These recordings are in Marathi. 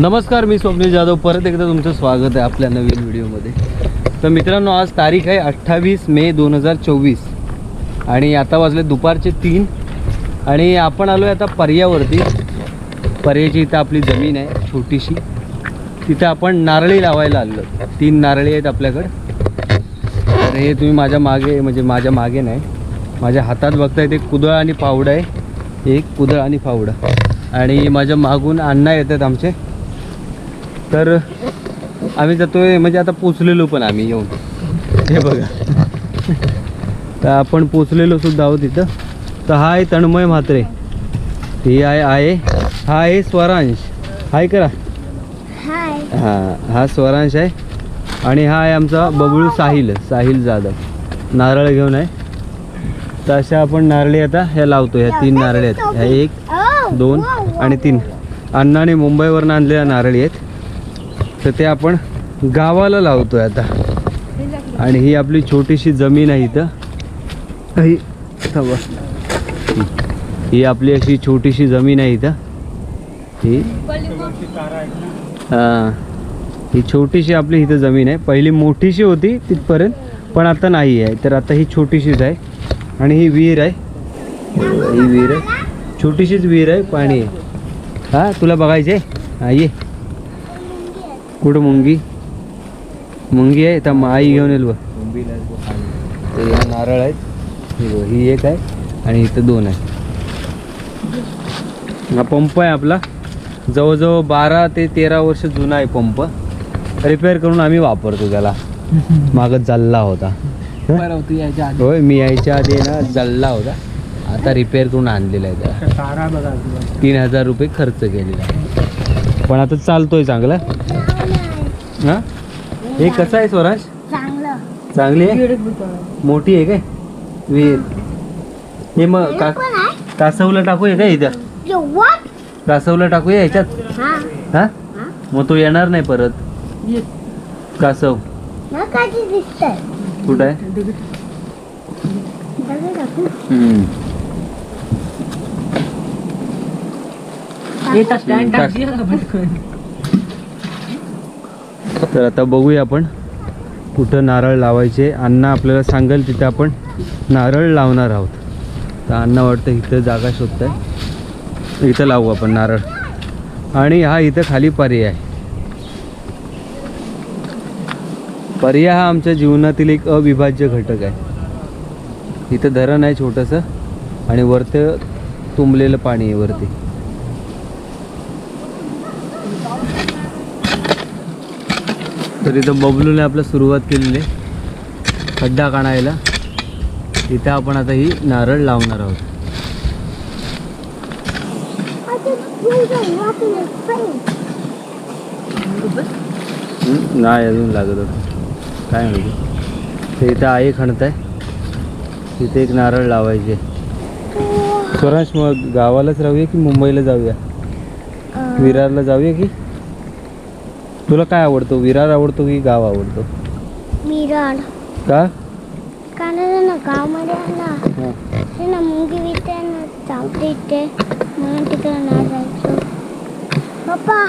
नमस्कार मी स्वप्नील जाधव. परत एकदा तुमचं स्वागत आहे आपल्या नवीन व्हिडिओमध्ये. तर मित्रांनो आज तारीख आहे अठ्ठावीस मे दोन हजार चोवीस. आणि आता वाजले दुपारचे तीन. आणि आपण आलो आहे आता पर्यावरती. पर्याची इथं आपली जमीन आहे छोटीशी. तिथं आपण नारळी लावायला आलो. तीन नारळी आहेत आपल्याकडं. तर हे तुम्ही माझ्या मागे म्हणजे माझ्या मागे नाही. माझ्या हातात बघताय ते कुदळ आणि फावडं आहे. एक कुदळ आणि फावडं. आणि माझ्या मागून अण्णा येतात आमचे. तर आम्ही जातोय म्हणजे आता पोचलेलो पण आम्ही येऊन. हे बघा. तर आपण पोचलेलो सुद्धा आहोत तिथं तर हा आहे तन्मय म्हात्रे. ही आहे आहे हा आहे स्वरांश. हाय करा. हां हा स्वरांश आहे. आणि हा आहे आमचा बबळू साहिल साहिल जाधव. नारळ घेऊन आहे. तर अशा आपण नारळी आता ह्या लावतो ह्या तीन नारळी आहेत. ह्या एक दोन आणि तीन. अण्णाने मुंबईवरनं आणलेल्या नारळी आहेत. तर ते आपण गावाला लावतोय आता. आणि ही आपली छोटीशी जमीन आहे इथं. ही. ही आपली अशी छोटीशी जमीन आहे इथं. ही. हां. ही छोटीशी आपली इथं जमीन आहे. पहिली मोठीशी होती तिथपर्यंत पण आता नाही आहे. तर आता ही छोटीशीच आहे. आणि ही विहीर आहे. ही विहीर आहे. छोटीशीच विहीर आहे पाणी आहे. हां तुला बघायचं आहे हा ये. कुठं मुंगी? मुंगी आहे तर आई घेऊन येईल बघ. ते ह्या नारळ आहेत. ही ही एक आहे आणि इथं दोन आहे हा पंप आहे आपला. जवळजवळ बारा ते तेरा वर्ष जुना आहे पंप. रिपेअर करून आम्ही वापरतो त्याला. मागं जल्ला होता. होय मी यायच्या आधी ना जल्ला होता. आता रिपेअर करून आणलेला आहे त्याला. तीन हजार रुपये खर्च केलेला आहे. पण आता चालतोय चांगला. हा? हे कसं आहे स्वराज? चांगलं. चांगली आहे? मोठी आहे काय? विहीर हे मग का आहे. कासवला टाकूया काय इथं? कासवला टाकूया ह्याच्यात हा. हा? हा? मग तो येणार नाही परत. कासव. कुठं आहे? टाकू. हम्म. तर आता बघूया आपण कुठं नारळ लावायचे. अण्णा आपल्याला सांगेल तिथं आपण नारळ लावणार आहोत. तर अण्णा वाटतं इथं जागा शोधताय. इथं लावू आपण नारळ. आणि हा इथं खाली पर्याय आहे. पर्याय हा आमच्या जीवनातील एक अविभाज्य घटक आहे. इथं धरण आहे छोटंसं आणि वरतं तुंबलेलं पाणी आहे वरती. तर इथं बबलूने आपलं सुरुवात केलेली आहे. खड्डा काढायला. इथे आपण आता ही नारळ लावणार आहोत? नाही अजून लागत होतं. काय माहिती ते इथं आई खणत आहे तिथे एक नारळ लावायचे स्वरांश मग गावालाच राहूया की मुंबईला जाऊया? विरारला जाऊया की? तुला काय आवडतो? विरार आवडतो की गाव आवडतो? मिराड का? कारण ना गावामध्ये ना हां. ते ना मुंगी विकते ना चावते इथे. म्हणून तिकडे नाही जायचं. पप्पा.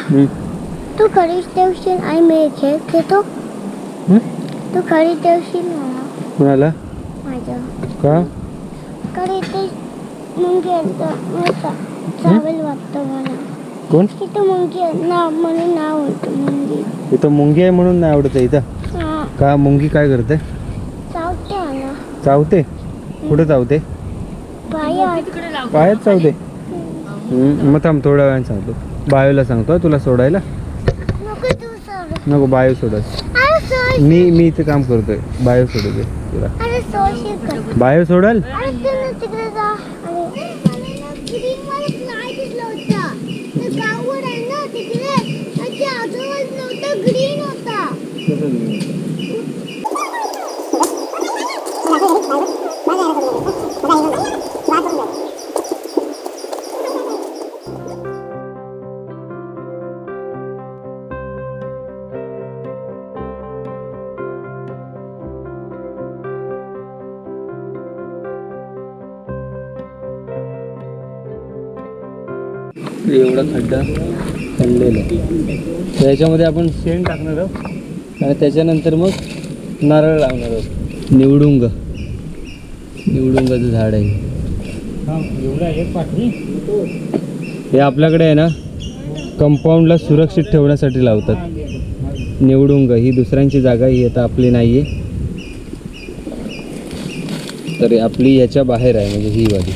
तू खरीच देवशील आई मी खेळ खेळतो? तू खरीच देवशील मला? कुणाला माझ्या का? कडे ते मुंगी चावेल वाटतं मला. कोण? तिथं मुंगी आहे. ना म्हणून नाव होतं मुंगी. इथं मुंगी आहे म्हणून नाही आवडत आहे इथं? हा. का मुंगी काय करते? चावते मला चावते? कुठे चावते? पायात पायात चावते? मग थांब थोड्या वेळाने सांगतो. बायोला सांगतो हं तुला सोडायला. नको तू सोड. नको बायो सोडत. अरे सोड. मी मी इथे काम करतोय. बायो सोडू दे तुला. अरे बायो सोडाल? अरे तू ना तिकडे जा. एवढा खड्डा खणलेला त्याच्यामध्ये आपण शेण टाकणार आहोत. आणि त्याच्यानंतर मग नारळ लावणार आहोत. निवडुंग. निवडुंगाचं झाड आहे. हे आपल्याकडे आहे ना कंपाऊंडला सुरक्षित ठेवण्यासाठी लावतात. निवडुंग ही दुसऱ्यांची जागा ही आता आपली नाही आहे तर आपली याच्या बाहेर आहे म्हणजे ही वाली.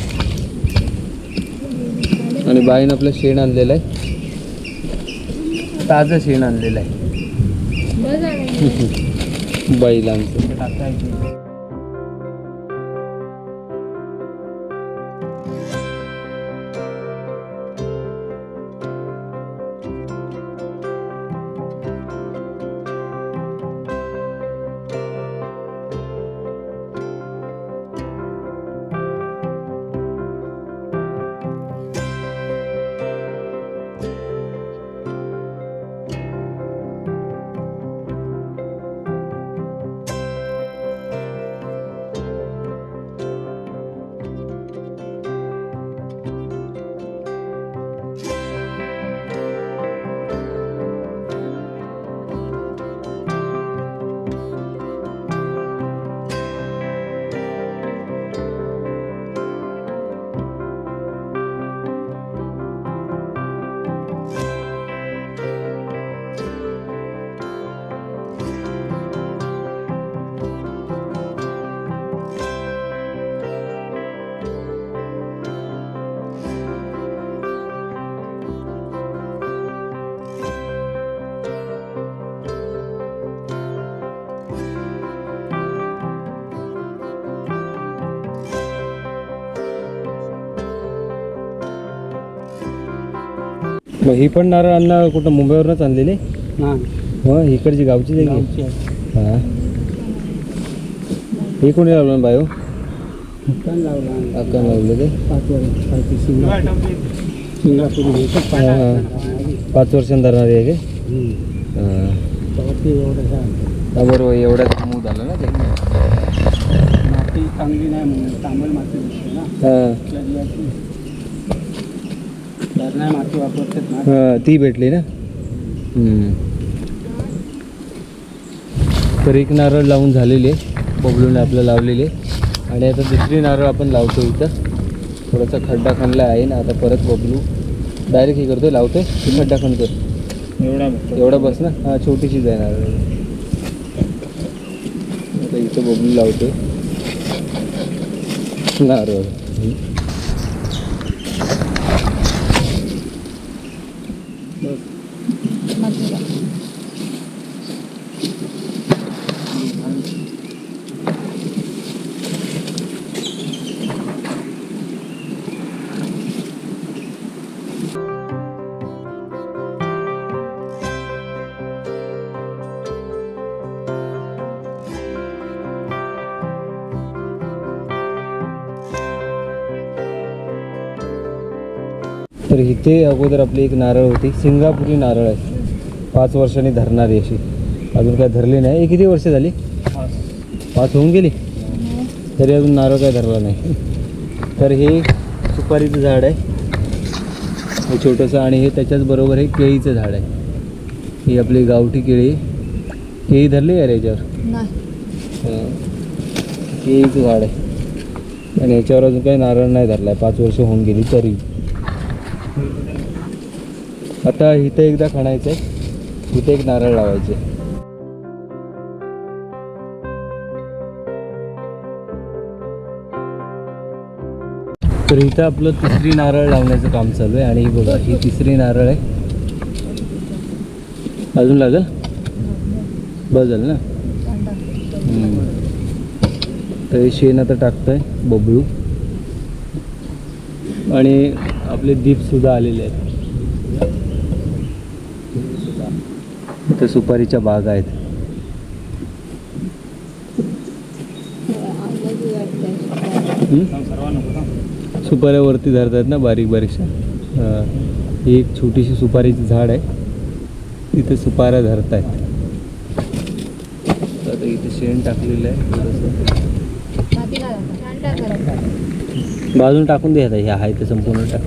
आणि बाईनं आपलं शेण आणलेलं आहे. ताजं शेण आणलेलं आहे. बैलांचं मग ही पण नारळ अण्णा कुठं मुंबईवरूनच आणलेली? हो. इकडची गावची जागी हां. हे कोणी लावलं बायो? अक्का लावलं ते? पाच वर्षांनी धरणारी आहे. का? बरोबर एवढ्यात मूग झालं ना ते माती चांगली नाही म्हणून तांबळ माती ना. हां. नाही माती वापरतात ना. हां ती भेटली ना? हम्म. तर एक नारळ लावून झालेली आहे बबलूने आपलं लावलेली. आहे आणि आता दुसरी नारळ आपण लावतो इथं. थोडासा खड्डा खणला आहे ना आता परत बबलू डायरेक्ट हे करतोय लावतोय. की खड्डा खणतोय एवढा. एवढा बस ना? हां छोटीशीच आहे नारळ. आता इथं बबलू लावतोय. नारळ. तर इथे अगोदर आपली एक नारळ होती. सिंगापुरी नारळ आहे. पाच वर्षांनी धरणारी अशी. अजून काय धरली नाही. हे किती वर्ष झाली? पाच होऊन गेली? तरी अजून नारळ काय धरला नाही. तर हे सुपारीचं झाड आहे. हे छोटंसं आणि हे त्याच्याच बरोबर हे केळीचं झाड आहे. ही आपली गावठी केळी. केळी धरली आहे याच्यावर. केळीचं झाड आहे. आणि याच्यावर अजून काही नारळ नाही धरला आहे. पाच वर्ष होऊन गेली तरी. आता इथं एकदा खणायचं आहे इथे एक नारळ लावायचे. तर इथं आपलं तिसरी नारळ लावण्याचं काम चालू आहे. आणि बघा ही तिसरी नारळ आहे. अजून लागेल? बस झालं ना? तर हे शेण आता टाकतंय बबलू. आणि आपले दीप सुद्धा आलेले आहेत. इथं सुपारीच्या बाग आहेत. सुपाऱ्यावरती सर्वांना आहेत सुपाऱ्या वरती धरतात ना बारीक बारीकशा. ही एक छोटीशी सुपारीची झाड आहे. तिथे सुपाऱ्या धरत आहेत आता इथे शेण टाकलेलं आहे थोडंसं. बाजून टाकून द्यायचा ह्या आहे ते संपूर्ण टाक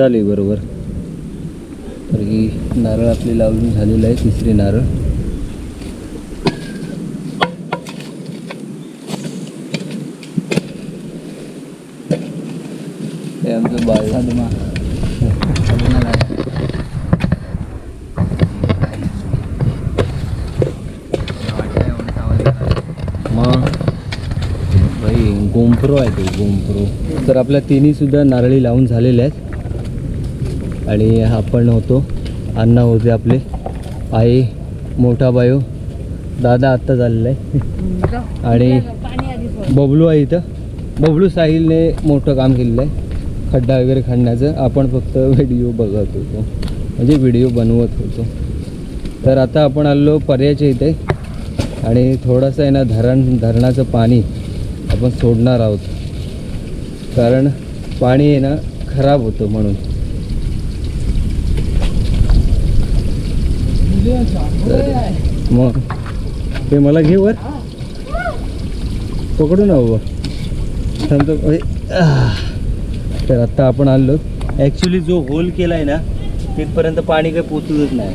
झाली बरोबर. तर ही नारळ आपली लावून झालेलं आहे तिसरी नारळ. हे आमचं बाळ मग भाई गोमप्रो आहे ते गोमप्रो. तर आपल्या तिन्ही सुद्धा नारळी लावून झालेल्या आहेत. आणि आपण होतो अण्णा होते आपले. आई मोठा बायो. दादा आत्ता झालेला आहे. आणि बबलू आहे इथं. बबलू साहिलने मोठं काम केलेलं आहे. खड्डा वगैरे खणण्याचं आपण फक्त व्हिडिओ बघत होतो. म्हणजे व्हिडिओ बनवत होतो. तर आता आपण आलो पर्याच्या इथे. आणि थोडंसं आहे ना धरण धरणाचं पाणी आपण सोडणार आहोत. कारण पाणी आहे ना खराब होतं म्हणून तर मग. ते मला घे वर. पकडू ना वर थांबतो. तर आत्ता आपण आलो. ॲक्च्युली जो होल केला आहे ना तिथपर्यंत पाणी काही पोचतच नाही.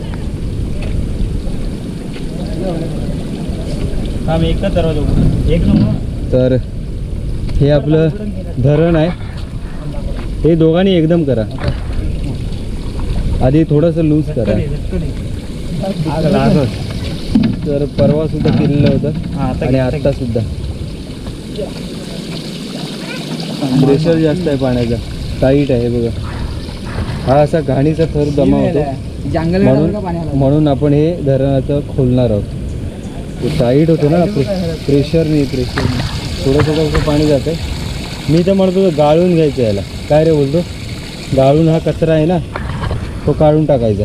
हा मी एकच दरवाजा उघडू. एक नंबर. तर हे आपलं धरण आहे. हे दोघांनी एकदम करा. आधी थोडंसं लूज करा. तर परवा सुद्धा केलेलं होतं. आणि आत्ता सुद्धा. प्रेशर जास्त आहे पाण्याचा. टाईट आहे बघा. हा असा घाणीचा थर जमा होतो. म्हणून म्हणून आपण हे धरणाचं खोलणार आहोत. ते टाईट होतं ना प्रे प्रेशर नाही प्रेशर नाही. थोडं थोडं असं पाणी जातं मी तर म्हणतो गाळून घ्यायचं याला. काय रे बोलतो? गाळून हा कचरा आहे ना तो काढून टाकायचा.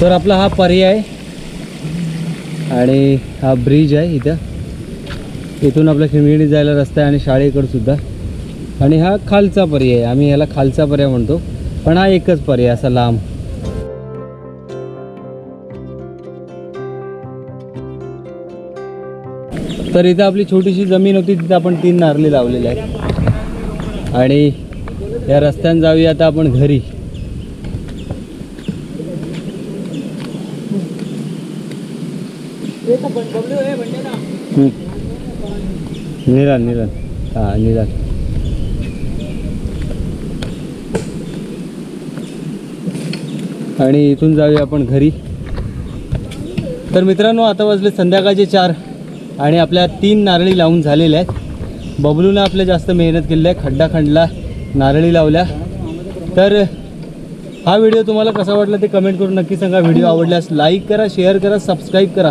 तर आपला हा पर्याय आणि हा ब्रिज आहे इथं. इथून आपल्या खिमगिणी जायला रस्ता आहे आणि शाळेकडंसुद्धा आणि हा खालचा पर्याय आम्ही ह्याला खालचा पर्याय म्हणतो. पण हा एकच पर्याय असा लांब. तर इथं आपली छोटीशी जमीन होती तिथं आपण तीन नारले लावलेले आहेत. आणि या रस्त्याने जाऊया आता आपण घरी. निरान निरान हां निरान आणि इथून जाऊया आपण घरी. तर मित्रांनो आता वाजले संध्याकाळचे चार आणि आपल्या तीन नारळी लावून झालेल्या आहेत. बबलूनं आपल्या जास्त मेहनत केलेली आहे खड्डा खंडला नारळी लावल्या. तर हा व्हिडिओ तुम्हाला कसा वाटला ते कमेंट करून नक्की सांगा. व्हिडिओ आवडल्यास लाईक करा शेअर करा सबस्क्राईब करा.